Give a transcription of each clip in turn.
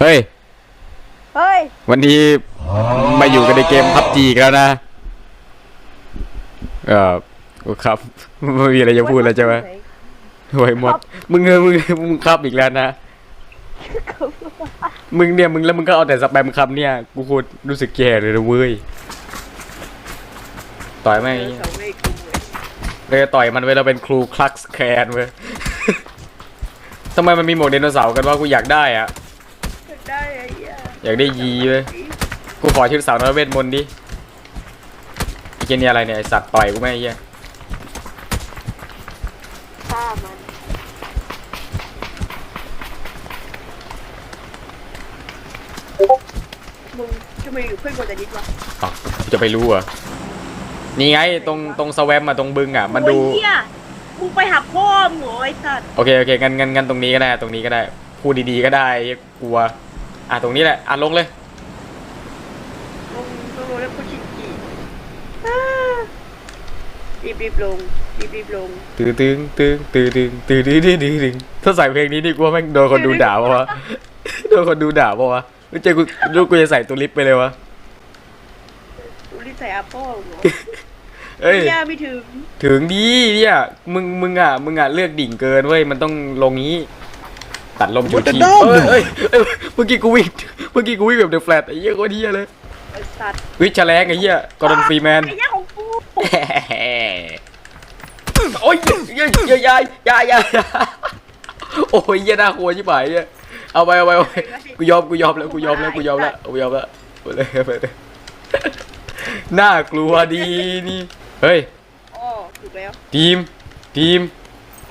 เฮ้ย เฮ้ย วันนี้มาอยู่กันในเกมพับจีกแล้วนะ เออครับ ไม่มีอะไรจะพูดแล้วใช่ไหมโอ้ยหมด มึงเออมึงมึงครับอีกแล้วนะ มึงเนี่ยมึงแล้วมึงก็เอาแต่สแปมคำเนี่ย กูโคตรรู้สึกแย่เลยนะเว้ย ต่อยแม่งไอ้เหี้ยเขาไม่คุ้มเลยเลยต่อยมันไว้เราเป็นครูคลักแคนเว้ยทำไมมันมีหมวกไดโนเสาร์กันว่ากูอยากได้อะได้ไอ้เหี้ย อยากได้ยีเว้ยกูขอชื่อสาวน้อยเวทมนต์ดิไอ้เจนี่อะไรเนี่ยไอ้สัตว์ต่อยกูแม่งไอ้เหี้ยฆ่ามันมึงทำไมอยู่เพื่อนกว่าจะนิดวะอ้าวกูจะไปรู้เหรอะนี่ไงตรงตรงสแวมมาตรงบึงอะมันดู โอ้ยเหี้ยมึงไปหักพ่อมึงเหรอไอ้สัตว์โอเคโอเคงั้นงั้นงั้นตรงนี้ก็ได้ ตรงนี้ก็ได้ พูดดีๆก็ได้ไอ้เหี้ยกลัว อะตรงนี้แหละอะลงเลย ลงลงแล้วกูชิงกี้อ้ารีบรีบลงรีบรีบลงตื้อตึงตึงตื้อตึงตื้อตึงตื้อตึงตึถ้าใส่เพลงนี้นี่กูว่าแม่งโดนคนดูด่าปะวะโดนคนดูด่าปะวะไม่ใช่กูลูกกูจะใส่ตัวลิปไปเลยวะตัวลิปใส่อัพโป้หัวเอ้ย ย่าไม่ถึง ถึงดีเนี่ยมึงมึงอะมึงอะเลือกดิ่งเกินเว้ยมันต้องลงนี้ ตัดลมจุดทีเอ้ยเอ้ยเอ้ยเมื่อกี้กูวิ่งเมื่อกี้กูวิ่งแบบเดอะแฟลตไอ้เหี้ยโคตรเหี้ยเลยไอ้สัตว์วิชแฉลงไอ้เหี้ยกอร์ดอนฟรีแมน ไอ้เหี้ยของกูโอ้ยเยยยายยายยายโอ้ยเหี้ยน่ากลัวชิบหายเหี้ยเอาไปเอาไปเอาไปกูยอมกูยอมแล้วกูยอมแล้วกูยอมแล้วกูยอมแล้วไปเลยไปเลยน่ากลัวดีนี่เฮ้ยอ๋อถูกแล้วทีมทีม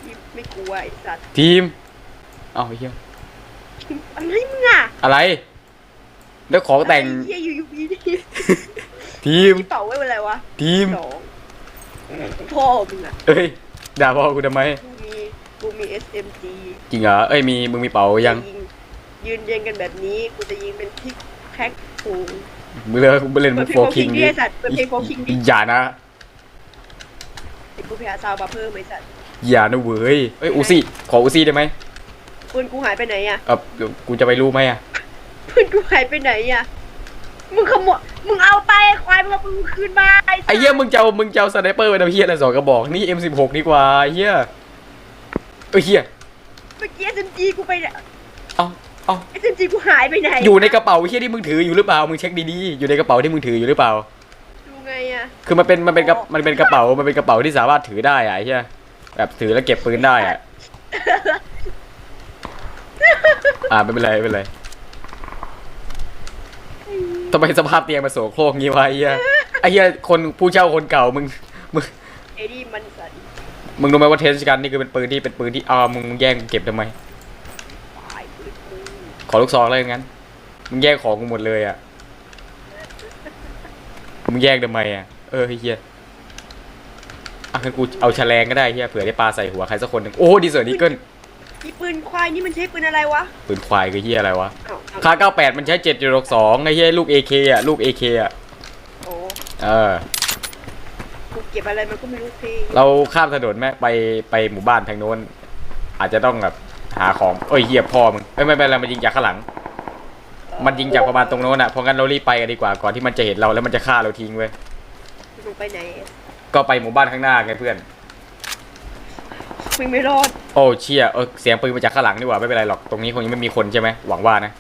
ที่ไม่กลัวไอ้สัตว์ทีม เอาไอ้เหี้ยอะไรมึงอะอะไร แล้วของแต่งไอ้เหี้ยอยู่อยู่ดีดีทีมที่เป่าไว้เป็นอะไรวะทีม สองพ่อมึงอะเอ้ย ด่าพ่อกูทำไม กูมีกูมี SMG จริงเหรอ เอ้ย มี มึงมีเป๋ายัง จะยืนเรียงกันแบบนี้กูจะยิงเป็นพิกแพ็คฟูงมึงเลิกมึงเล่นเปิมุดกเพลโฟงโฟคิคิงงดิดิไอ้สัตว์เปิดเพลงโฟคิงดิอย่านะ ไอ้กูไปหาซาวมาเพิ่มไอ้สัตว์อย่านะเว้ยเอ้ย อูซี่ ขออูซี่ได้ไหม ปืนกูหายไปไหนอะเออเดี๋ยวกูจะไปรู้ไหมอะปืนกูหายไปไหนอะมึงขโมยมึงเอาไปไอ้ควายมึงเอาปืนกูคืนมาไอ้สัตว์ไอ้เหี้ยมึงจะเอามึงจะเอาสไนเปอร์ไปทำเหี้ยอะไรสองกระบอกนี่ M16 นี่กว่าไอ้เหี้ยเอ้ยเหี้ยเมื่อกี้ SMG กูไปเนี่ยเอาเอา SMG กูหายไปไหนอยู่ในกระเป๋าเหี้ยที่มึงถืออยู่หรือเปล่ามึงเช็คดีๆอยู่ในกระเป๋าที่มึงถืออยู่หรือเปล่าดูไงอะคือมันเป็นมันเป็นกระมันเป็นกระเป๋ามันเป็นกระเป๋าที่สามารถถือได้อะไอ้เหี้ยแบบถือแล้วเก็บปืนได้อะ อ่าไม่เป็นไรไม่เป็นไรทำไมสภาพเตียงมาโสโครกงี้วะไอ้เหี้ยไอ้เหี้ยคนผู้เช่าคนเก่ามึงมึงเอดี้มันสันมึงรู้ไหมว่าเทสกันนี่คือเป็นปืนที่เป็นปืนที่อ่ามึงแย่งกูเก็บทำไม ตายปืนกูขอลูกซองเลยงั้น มึงแย่งของกูหมดเลยอะ มึงแย่งทำไมอะ เออไอ้เหี้ยอะงั้นกูเอาแฉลงก็ได้เหี้ยเผื่อได้ปลาใส่หัวใครสักคนหนึ่งโอ้ดีเซอร์นิเกิล นี่ปืนควายนี่มันใช้ปืนอะไรวะปืนควายคือเหี้ยอะไรวะอ้าวอ้าวคา98 มันใช้7.62ไอ้เหี้ยลูก AK อะ ลูก AK อะ โอ้เออ กูเก็บอะไรมันก็ไม่รู้พี่เราข้ามถนนแม่ไปไปหมู่บ้านทางโน้น อาจจะต้องแบบหาของเอ้ยเหี้ยพ่อมึงเอ้ยไม่เป็นไรมันยิงจากข้างหลัง มันยิงจากประมาณตรงโน้นอะเพราะงั้นเรารีบไปกันดีกว่าก่อนที่มันจะเห็นเราแล้วมันจะฆ่าเราทิ้งเว้ยมึงไปไหนก็ไปหมู่บ้านข้างหน้าไงเพื่อน มึงไม่รอดโอ้เชี่ยเออเสียงปืนมาจากข้างหลังนี่หว่าไม่เป็นไรหรอกตรงนี้คงยังไม่มีคนใช่ไหมหวังว่านะ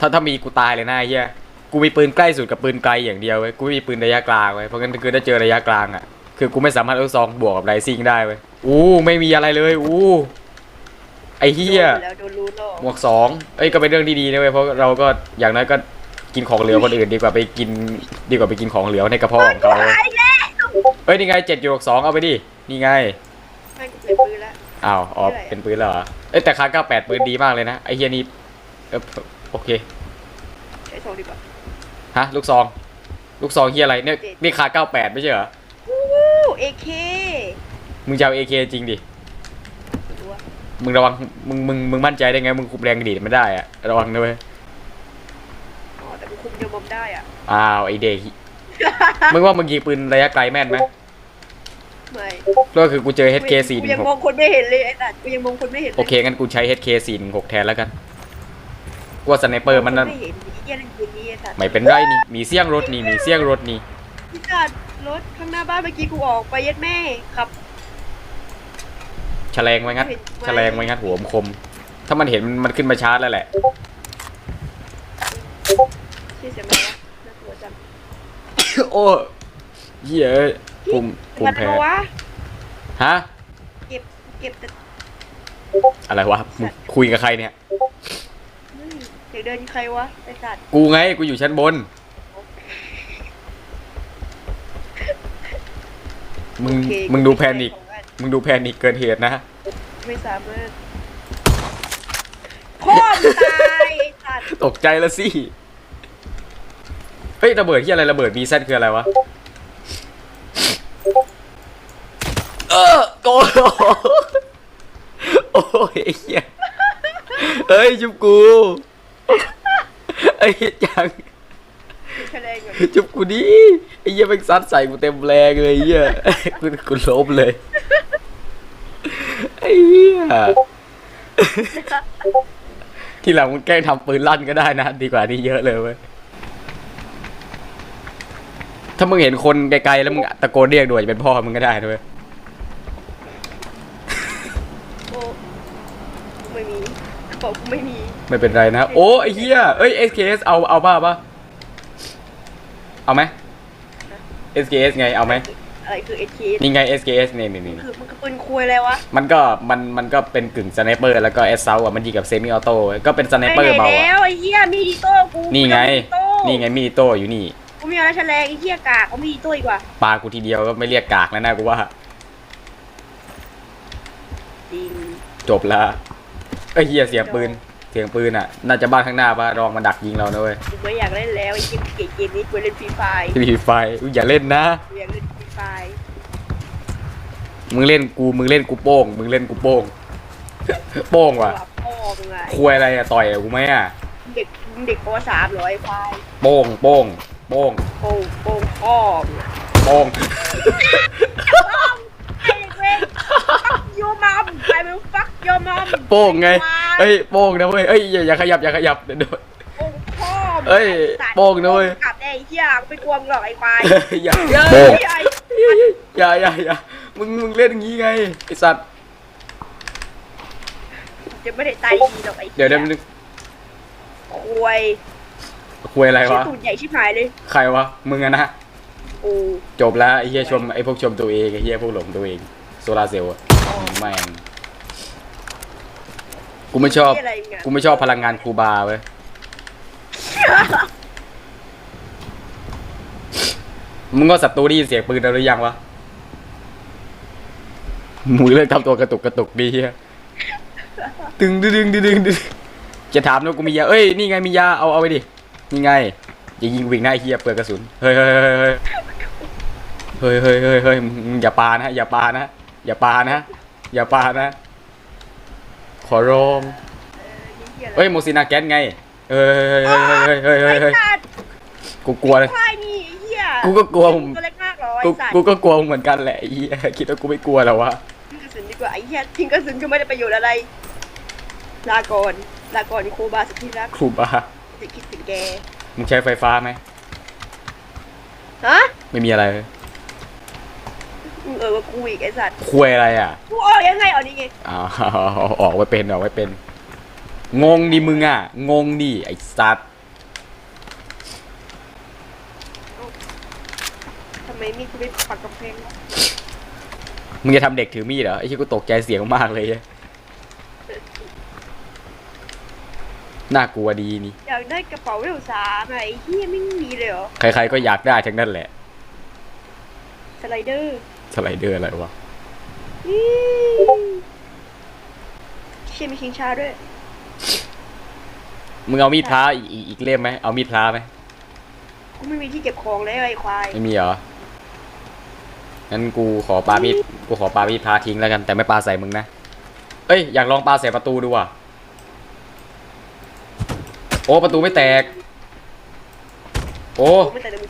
ถ้าถ้ามีกูตายเลยนะไอ้เฮียกูมีปืนใกล้สุดกับปืนไกลอย่างเดียวเว้ยกูไม่มีปืนระยะกลางเว้ยเพราะงั้นคือถ้าเจอระยะกลางอะคือกูไม่สามารถเอาซองบวกกับไรซิงได้เว้ยอู้ไม่มีอะไรเลยอู้ไอ้เฮียโดนแล้วโดนรู้หรอกหมวกสองเอ้ยก็เป็นเรื่องที่ดีนะเว้ยเพราะเราก็อย่างน้อยก็กินของเหลือคนอื่นดีกว่าไปกินดีกว่าไปกินของเหลือในกระเพาะของเขาตายแล้วเอ้ยนี่ไงเจ็ดหยกสองเอาไปดินี่ไงแม่งกูเปลี่ยนปืนแล้ว อ้าวอ๋อไม่ได้เป็นปืนแล้วเหรอเอ้ยแต่คา98ปืนดีมากเลยนะไอ้เฮียนี่เออโอเคใช้สองดีกว่าฮะลูกซอง ลูกซองเฮียอะไรเนี่ยนี่คา98ไม่ใช่เหรอวู้เอเคมึงจะเอา AK จริงดิมึงระวังมึงมึงมึงมั่นใจได้ไงมึงคุมแรงดีดไม่ได้อะระวังด้วยอ๋อแต่กูคุมเดียวมอมได้อะอ้าวไอเด็กมึงว่ามึงยิงปืนระยะไกลแม่นไหม ไม่ก็คือกูเจอ HK กูยังมองคนไม่เห็นเลยไอ้สัตว์กูยังมองคนไม่เห็น4เลยโอเคงั้นกูใช้ HK 4 1 6แทนแล้วกันกลัวสไนเปอร์มันนั่นไม่เห็นไอ้เหี้ยนั่นคืนนี้ไอ้สัตว์ไม่เป็นไรนี่มีเสียงรถนี่มีเสียงรถนี่พี่จัดรถข้างหน้าบ้านเมื่อกี้กูออกไปเย็ดแม่ขับแฉลงไว้งัดเห็นไหมแฉลงไว้งัดหัวมนคม ถ้ามันเห็นมันขึ้นมาชาร์จแล้วแหละ ชื่อเสียงอะไรวะน่ากลัวจังโอ้เหี้ยเอ้ย ภูมิภูมัมินแพ้มาวะฮะ เก็บเก็บแต่อะไรวะมึงคุยกับใครเนี่ยเฮ้ยเสียงเดินใครวะไอ้สัตว์กูไง กูอยู่ชั้นบน มึง โอเคมึงดูแพนิกมึงดูแพนิกเกินเหตุนะ ไม่สามารถพ่อมึงตายไอ้สัตว์ตกใจแล้วสิ เฮ้ยระเบิดที่อะไรระเบิดบีแซคืออะไรวะ ออโกโอ้ยไอ้เหี้ยเฮ้ยจุบกูไอ้เหี้ยจังแฉลงก่อนจุบกูดิไอ้เหี้ยแม่งซัดใส่กูเต็มแรงเลยไอ้เหี้ยกูกูล้มเลยไอ้เหี้ยที่หลังมึงแกล้งทำปืนลั่นก็ได้นะ ดีกว่านี้เยอะเลยเว้ยถ้ามึงเห็นคนไกลๆแล้วมึงตะโกนเรียกด้วยเป็นพ่อมึงก็ได้ด้วย โอ้ไม่มี กระเป๋ากูไม่มี ไม่เป็นไรนะ โอ้ไอ้เหี้ยเอ้ย SKS เอาเอาบ้าปะเอาไหม SKS ไงเอาไหมอะไรคือเอทีนี่ไง SKS นี่นี่นี่คือมันก็เป็นคุยอะไรวะมันก็มันมันก็เป็นกึ่งสไนเปอร์แล้วก็แอสเซลอะมันยิงกับเซมิออโต้ก็เป็นสไนเปอร์เบาไปไหนแล้อะวไอ้เหี้ยมีดีโต้กูนี่ไงกูจะมีดีโต้นี่ไงมีโต้อยู่นี่กูมีอะไรแฉลงไอ้เหี้ยกากเขามีดีโต้อีกว่าปากูทีเดียวก็ไม่เรียกกากแล้วนะกูว่าจริงจบละเอ้ยเฮียเสียงปืน เสียงปืนอะ น่าจะบ้านข้างหน้าปะรองมันดักยิงเรานะเว้ยกูไม่อยากเล่นแล้วไอ้เกมเกมเกมนี้กูเล่นฟรีไฟทีไฟอุ๊ยอย่าเล่นนะ กูอยากเล่นฟรีไฟมึงเล่นกู มึงเล่นกูโป้ง มึงเล่นกูโป้ง โป้งว่ะพ่อมึงไงคุยอะไรอะต่อยอะกูไหมอะเด็กเด็กปสามร้อยควายโป้ง โป้ง โป้ง โป่งโป่งพ่อมึงอะโป้ง ไอ้เว้ย fuck your mom I will fuck your mom โป้งไงควายเอ้ยโป้งนะเว้ยเอ้ยอย่าอย่าขยับอย่าขยับเดี๋ยวโดน โป่งพ่อมึงเอ้ยสัตว์โป้งนะเว้ย กลับได้ไอ้เหี้ยกูไม่กลัวมึงหรอกไอ้ควายอย่าอย่าโป่งอย่าอย่าอย่ามึงมึงเล่นอย่างงี้ไงไอสัตว์จะไม่ได้ตายดีหรอกไอ้หี้เดี๋ยวเดี๋ยวนึงควายคุยอะไรชื่อวะตูดใหญ่ชิบหายเลยใครวะมึงอะนะโอ้จบแล้วไอ้เหี้ยชมไอ้พวกชมตัวเองไอ้เหี้ยพวกหลงตัวเองโซลาร์เซลล์อะ แม่งกูไม่ชอบเหี้ยอะไรมึงอะกูไม่ชอบพลังงานครูบาเว้ย มึงก็ศัตรูได้ยินเสียงปืนเราหรือยังวะ มึงเลิกทำตัวกระตุกกระตุกดีเฮียดึงดึงดึงดึงดึงดึงจะถามนะกูมียา เอ้ย นี่ไงมียา เอาเอาไปดิ นี่ไงอย่ายิงวิ่งหน้าไอ้เฮียเปลือกกระสุน เฮ้ยเฮ้ยเฮ้ยเฮ้ยเฮ้ยเฮ้ยเฮ้ยเฮ้ยมึงอย่าปานะอย่าปานะอย่าปานะ อย่าปานะ ขอร้องเฮ้ยโมซินาแก๊สไงเฮ้ยเฮ้ยเฮ้ยเฮ้ยเฮ้ยเฮ้ยเฮ้ยไอ้สัตว์กูกลัวเลย ควายนี่ไอ้เหี้ยกูก็กลัวผม ตัวเล็กมากเหรอไอ้กูสัตว์กูก็กลัวมึงเหมือนกันแหละไอ้เหี้ยคิดว่ากูไม่กลัวแล้ววะ ทิ้งกระสุนดีกว่าไอ้เหี้ยทิ้งกระสุนก็ไม่ได้ประโยชน์อะไร ลาก่อนลาก่อนครูบาสุดที่รักครูบา จะคิดถึงแก มึงใช้ไฟฟ้าไหมฮะ ไม่มีอะไรเลย มึงเออว่ากูอีกไอ้สัตว์คุยอะไรอะกูออกยังไงเอานี่ไงอ้าวออกไว้เป็นออกไว้เป็น งงดิมึงอะ งงดิไอ้สัตว์ทำไมมีดกูไม่ปักกำแพงวะมึงจะทำเด็กถือมีดเหรอไอ้ที่กูตกใจเสียงมากเลยเหี้ยน่ากลัวดีนี่ อยากได้กระเป๋าเร็วสามอะไอ้เหี้ยไม่มีเลยเหรอ ใครๆก็อยากได้ทั้งนั้นแหละ สไลเดอร์ สไลเดอร์อะไรวะอี๋เชี่ยมีชิงช้าด้วย มึงเอามีดพระอีกอีกอีกเล่มไหมเอามีดพระไหมกูไม่มีที่เก็บของแล้วไอ้ควายไม่มีเหรอ งั้นกูขอปามีดกูขอปามีดพาทิ้งแล้วกันแต่ไม่ปาใส่มึงนะ เอ้ยอยากลองปาใส่ประตูดูอะ โอ้ประตูไม่แตก โอ้ กูไม่แต่เดิม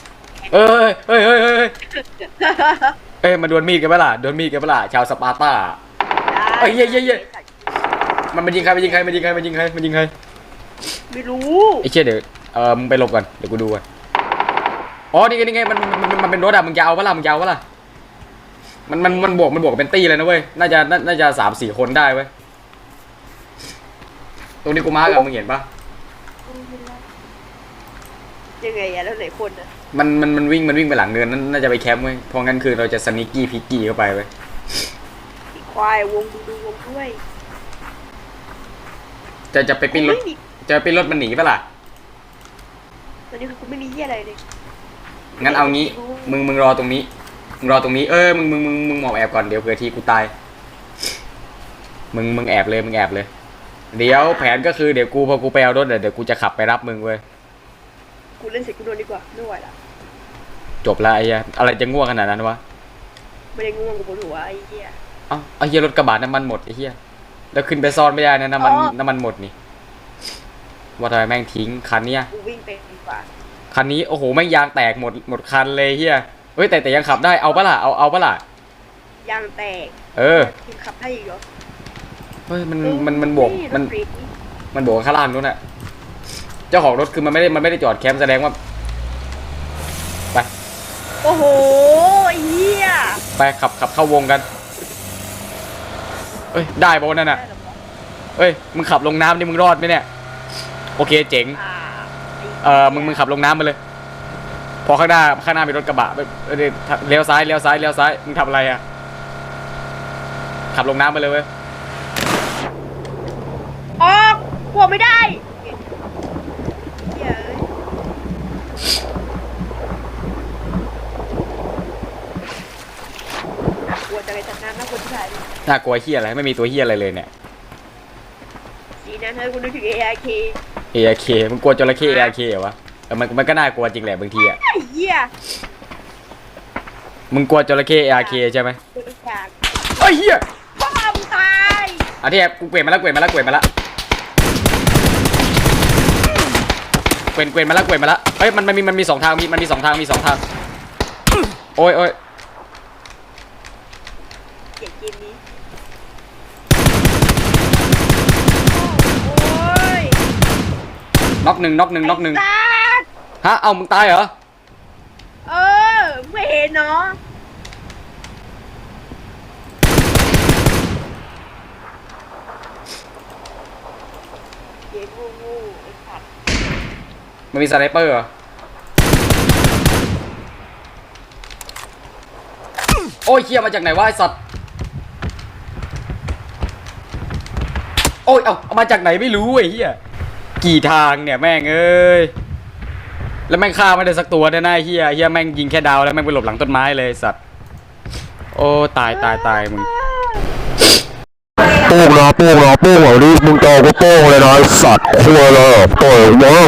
เอ้ยเฮ้ยเฮ้ยเฮ้ยเฮ้ย เอ้ยมาดวลมีดกันปะล่ะดวลมีดกันปะล่ะชาวสปาร์ตา เอ้ยเย้เย้เย้ มันมันยิงใครมันยิงใครมันยิงใครมันยิงใครมันยิงใครไม่รู้ไอ้เชี่ยเดี๋ยวเออมึงไปหลบก่อนเดี๋ยวกูดูก่อนอ๋อนี่ไงนี่ไงมันมันมันมันเป็นรถอะมึงจะเอาปะล่ะมึงจะเอาปะล่ะมันมันมันบวกมันบวกเป็นตี้เลยนะเว้ยน่าจะน่าน่าจะสามสี่คนได้เว้ยตรงนี้กูมาร์กอะมึงเห็นปะยังไงอะแล้วไหนคนอะ มันมันมันวิ่งมันวิ่งไปหลังเนินนั่นน่าจะไปแคมป์เว้ยเพราะงั้นคือเราจะสนิกกี้พิกกี้เข้าไปเว้ยไอ้ควายวงดูดูวงด้วยจะจะไปปิ้นรถไม่มีจะไปปิ้นรถมันหนีปะล่ะตอนนี้คือกูไม่มีเหี้ยอะไรเลยงั้นเอางี้ มึงมึงรอตรงนี้มึงรอตรงนี้เออมึงมึงมึงมึงหมอบแอบก่อนเดี๋ยวเผื่อทีกูตาย มึงมึงแอบเลยมึงแอบเลย เดี๋ยวแผนก็คือเดี๋ยวกูพอกูไปเอารถเดี๋ยวเดี๋ยวกูจะขับไปรับมึงเว้ย กูเล่นเสร็จกูโดนดีกว่าไม่ไหวละจบละไอ้เหี้ยอะไรจะง่วงขนาดนั้นวะไม่ได้ง่วงกูปวดหัวไอ้เหี้ย เอ้าไอ้เหี้ยรถกระบะน้ำมันหมดไอ้เหี้ยแล้วขึ้นไปซ่อนไม่ได้นะน้ำมันอ๋อ น้ำมันหมดนี่ว่าทำไมแม่งทิ้งคันเนี้ย กูวิ่งไปดีกว่าคันนี้โอ้โหแม่งยางแตกหมดหมดคันเลยเฮียเฮ้ยแต่แต่ยังขับได้เอาปะล่ะเอาเอาปะล่ะยางแตกเออทีมขับได้อีกเหรอเฮ้ยมันมันมันบวกรถมันฟรีนี่มันบวกข้างล่างนู้นอะ เจ้าของรถคือมันไม่ได้มันไม่ได้จอดแคมป์แสดงว่า ไปโอ้โหไอ้เหี้ยไปขับขับเข้าวงกัน เอ้ยได้ปะวะนั่นอะได้หรอวะเอ้ยมึงขับลงน้ำนี่มึงรอดไหมเนี่ย โอเคเจ๋ง อ่าไเออมึงมึงขับลงน้ำมาเลย พอข้างหน้าข้างหน้ามีรถกระบะไปเออเดี๋ยวเลี้ยวซ้ายเลี้ยวซ้ายเลี้ยวซ้ายมึงทำอะไรอะขับลงน้ำมาเลยเว้ย ออกกลัวไม่ได้เหี้ยเอ้ยกลัวจะ ไปตัดน้ำนะคนที่ถ่ายดิน่ากลัวเฮียอะไรไม่มีตัวเฮียอะไรเลยเนี่ย ดีนะเธอกูนึกถึง ARK ARK มึงกลัวจระเข้ ARK เหรอวะแต่มันมันก็น่ากลัวจริงแหละบางทีอะไอ้เหี้ยมึงกลัวจระเข้ ARK ใช่ไหมกูเป็นฉากเฮ้ยเฮียพ่อมึงตายอะที่แอบกูเปลี่ยนมาแล้วเปลี่ยนมาแล้วเปลี่ยนมาแล้วเปลี่ยนเปลี่ยนมาแล้วเปลี่ยนมาแล้วเฮ้ยมันมันมีมันมีสองทางมีมันมีสองทางมีสองทางโอ้ยโอ้ย เกลียดเกมนี้โอ้ย น็อกหนึ่งน็อกหนึ่งน็อกหนึ่งไสัตว์ฮะเอามึงตายเหรอเออไม่เห็นเนาะเกมงูๆไอ้สัตว์มันมีสไนเปอร์เหรอโอ้ยเฮียมาจากไหนวะไอสัตว์โอ้ยเอาเอามาจากไหนไม่รู้ไอ้เฮีย กี่ทางเนี่ยแม่งเอ้ย แล้วแม่งฆ่าไม่ได้สักตัวเนี่ยนะไอ้เฮียเฮียแม่งยิงแค่ดาวแล้วแม่งไปหลบหลังต้นไม้เลยสัตว์ โอ้ตายตายตายมึงโป้งนะโป้งนะโป้งแบบนี้มึงโตก็โป้งเลยนะไอ้สัตว์คุยเลยโป้งเนาะ